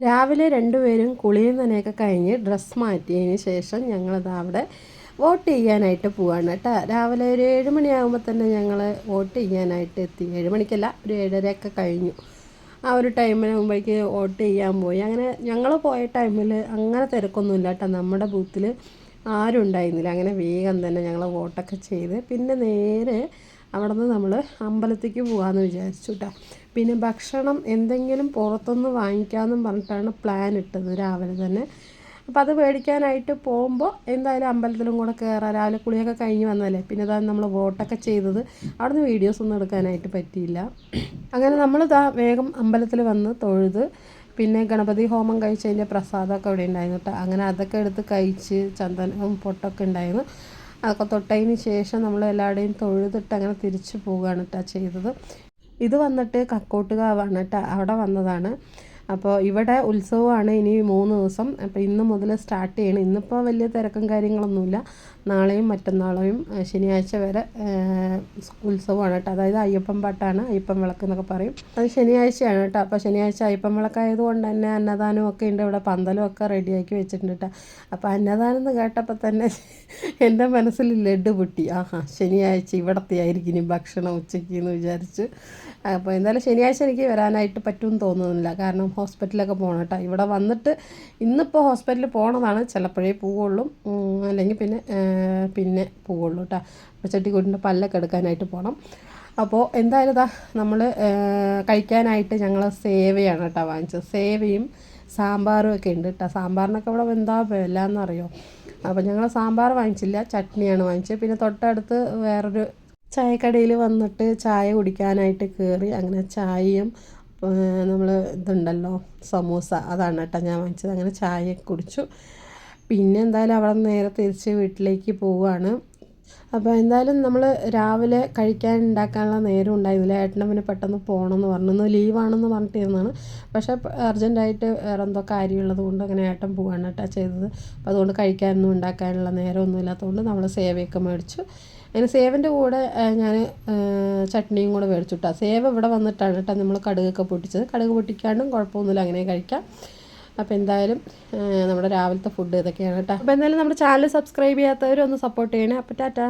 രാവിലെ രണ്ടുപേരും കുളിയും തന്നെയൊക്കെ കഴിഞ്ഞ് ഡ്രസ്സ് മാറ്റിയതിന് ശേഷം ഞങ്ങളിത് അവിടെ വോട്ട് ചെയ്യാനായിട്ട് പോവാണ് കേട്ടോ. രാവിലെ ഒരു ഏഴ് മണിയാകുമ്പോൾ തന്നെ ഞങ്ങൾ വോട്ട് ചെയ്യാനായിട്ട് എത്തി. ഏഴ് മണിക്കല്ല ഒരു ഏഴരയൊക്കെ കഴിഞ്ഞു. ആ ഒരു ടൈമിന് മുമ്പേക്ക് വോട്ട് ചെയ്യാൻ പോയി. അങ്ങനെ ഞങ്ങൾ പോയ ടൈമിൽ അങ്ങനെ തിരക്കൊന്നുമില്ല കേട്ടോ. നമ്മുടെ ബൂത്തിൽ ആരും ഉണ്ടായിരുന്നില്ല. അങ്ങനെ വേഗം തന്നെ ഞങ്ങൾ വോട്ടൊക്കെ ചെയ്ത് പിന്നെ നേരെ അവിടെ നിന്ന് നമ്മൾ അമ്പലത്തേക്ക് പോകാമെന്ന് വിചാരിച്ചു കേട്ടോ. പിന്നെ ഭക്ഷണം എന്തെങ്കിലും പുറത്തുനിന്ന് വാങ്ങിക്കാമെന്നും പറഞ്ഞിട്ടാണ് പ്ലാൻ ഇട്ടത് രാവിലെ തന്നെ. അപ്പം അത് മേടിക്കാനായിട്ട് പോകുമ്പോൾ എന്തായാലും അമ്പലത്തിലും കൂടെ കയറാം രാവിലെ കുളിയൊക്കെ കഴിഞ്ഞ് വന്നല്ലേ പിന്നെ അതാണ് നമ്മൾ വോട്ടൊക്കെ ചെയ്തത്. അവിടുന്ന് വീഡിയോസ് ഒന്നും എടുക്കാനായിട്ട് പറ്റിയില്ല. അങ്ങനെ നമ്മൾ ഇതാ വേഗം അമ്പലത്തിൽ വന്ന് തൊഴുത് പിന്നെ ഗണപതി ഹോമം കഴിച്ചതിന്റെ പ്രസാദമൊക്കെ അവിടെ ഉണ്ടായിരുന്നു കേട്ടോ. അങ്ങനെ അതൊക്കെ എടുത്ത് കഴിച്ച് ചന്ദനവും പൊട്ടൊക്കെ ഉണ്ടായിരുന്നു. അതൊക്കെ തൊട്ടതിന് ശേഷം നമ്മൾ എല്ലാവരുടെയും തൊഴുതിട്ട് അങ്ങനെ തിരിച്ചു പോവുകയാണ് കേട്ടോ ചെയ്തത്. ഇത് വന്നിട്ട് കക്കോട്ടുകാവാണ് കേട്ടോ. അവിടെ വന്നതാണ്. അപ്പോൾ ഇവിടെ ഉത്സവമാണ് ഇനി മൂന്ന് ദിവസം. അപ്പോൾ ഇന്ന് മുതൽ സ്റ്റാർട്ട് ചെയ്യണം. ഇന്നിപ്പോൾ വലിയ തിരക്കും കാര്യങ്ങളൊന്നുമില്ല. നാളെയും മറ്റന്നാളെയും ശനിയാഴ്ച വരെ ഉത്സവമാണ് കേട്ടോ. അതായത് അയ്യപ്പൻ പാട്ടാണ് അയ്യപ്പൻ വിളക്ക് എന്നൊക്കെ പറയും. അത് ശനിയാഴ്ചയാണ് കേട്ടോ. അപ്പോൾ ശനിയാഴ്ച അയ്യപ്പൻ വിളക്കായത് കൊണ്ട് തന്നെ അന്നദാനം ഒക്കെ ഉണ്ട്. ഇവിടെ പന്തലും ഒക്കെ റെഡിയാക്കി വെച്ചിട്ടുണ്ട് കേട്ടോ. അപ്പോൾ അന്നദാനം എന്ന് കേട്ടപ്പോൾ തന്നെ എന്റെ മനസ്സിൽ ലഡ്ഡു പൊട്ടി. ആഹാ ശനിയാഴ്ച ഇവിടത്തെ ആയിരിക്കും ഇനി ഭക്ഷണം ഉച്ചയ്ക്ക് എന്ന് വിചാരിച്ച്. അപ്പോൾ എന്തായാലും ശനിയാഴ്ച എനിക്ക് വരാനായിട്ട് പറ്റുമെന്ന് തോന്നുന്നില്ല. കാരണം ഹോസ്പിറ്റലൊക്കെ പോകണം കേട്ടോ. ഇവിടെ വന്നിട്ട് ഇന്നിപ്പോൾ ഹോസ്പിറ്റലിൽ പോകണതാണ് ചിലപ്പോഴേ പോവുള്ളൂ. അല്ലെങ്കിൽ പിന്നെ പിന്നെ പോവുള്ളൂ കേട്ടോ. അപ്പോൾ ചട്ടിക്കൂട്ടിന്റെ പല്ലൊക്കെ എടുക്കാനായിട്ട് പോകണം അപ്പോൾ എന്തായാലും ഇതാ നമ്മൾ കഴിക്കാനായിട്ട് ഞങ്ങൾ സേവയാണ് കേട്ടോ വാങ്ങിച്ചത്. സേവയും സാമ്പാറും ഒക്കെ ഉണ്ട് കേട്ടോ. സാമ്പാറിനൊക്കെ ഇവിടെ എന്താ വില എന്നറിയോ അപ്പോൾ ഞങ്ങൾ സാമ്പാർ വാങ്ങിച്ചില്ല ചട്നിയാണ് വാങ്ങിച്ചത്. പിന്നെ തൊട്ടടുത്ത് വേറൊരു ചായക്കടയിൽ വന്നിട്ട് ചായ കുടിക്കാനായിട്ട് കയറി അങ്ങനെ ചായയും നമ്മൾ ഇതുണ്ടല്ലോ സമൂസ. അതാണ് കേട്ടോ ഞാൻ വാങ്ങിച്ചത്. അങ്ങനെ ചായ കുടിച്ചു. പിന്നെ എന്തായാലും അവിടെ നേരെ തിരിച്ച് വീട്ടിലേക്ക് പോവുകയാണ് അപ്പോൾ എന്തായാലും നമ്മൾ രാവിലെ കഴിക്കാൻ ഉണ്ടാക്കാനുള്ള നേരം ഉണ്ടായിരുന്നില്ല. ഏട്ടനും പിന്നെ പെട്ടെന്ന് പോകണമെന്ന് പറഞ്ഞു. ഇന്ന് ലീവാണെന്ന് പറഞ്ഞിട്ടിരുന്നതാണ്. പക്ഷേ അർജന്റായിട്ട് വേറെ എന്തോ കാര്യമുള്ളത് കൊണ്ട് അങ്ങനെ ഏട്ടൻ പോവാണ് കേട്ടോ ചെയ്തത്. അപ്പോൾ അതുകൊണ്ട് കഴിക്കാനൊന്നും ഉണ്ടാക്കാനുള്ള നേരമൊന്നും ഇല്ലാത്തതുകൊണ്ട് നമ്മൾ സേവയൊക്കെ മേടിച്ചു. അതിന് സേവന്റെ കൂടെ ഞാൻ ചട്നിയും കൂടെ മേടിച്ചു കേട്ടോ സേവ ഇവിടെ വന്നിട്ടാണ് കേട്ടോ നമ്മൾ കടുകൊക്കെ പൊട്ടിച്ചത്. കടുക് പൊട്ടിക്കാണ്ടും കുഴപ്പമൊന്നുമില്ല അങ്ങനെ കഴിക്കാം. അപ്പോൾ എന്തായാലും നമ്മുടെ രാവിലത്തെ ഫുഡ് ഇതൊക്കെയാണ് കേട്ടോ അപ്പോൾ എന്തായാലും നമ്മുടെ ചാനൽ സബ്സ്ക്രൈബ് ചെയ്യാത്തവരൊന്ന് സപ്പോർട്ട് ചെയ്യണേ. അപ്പോൾ ടാറ്റാ.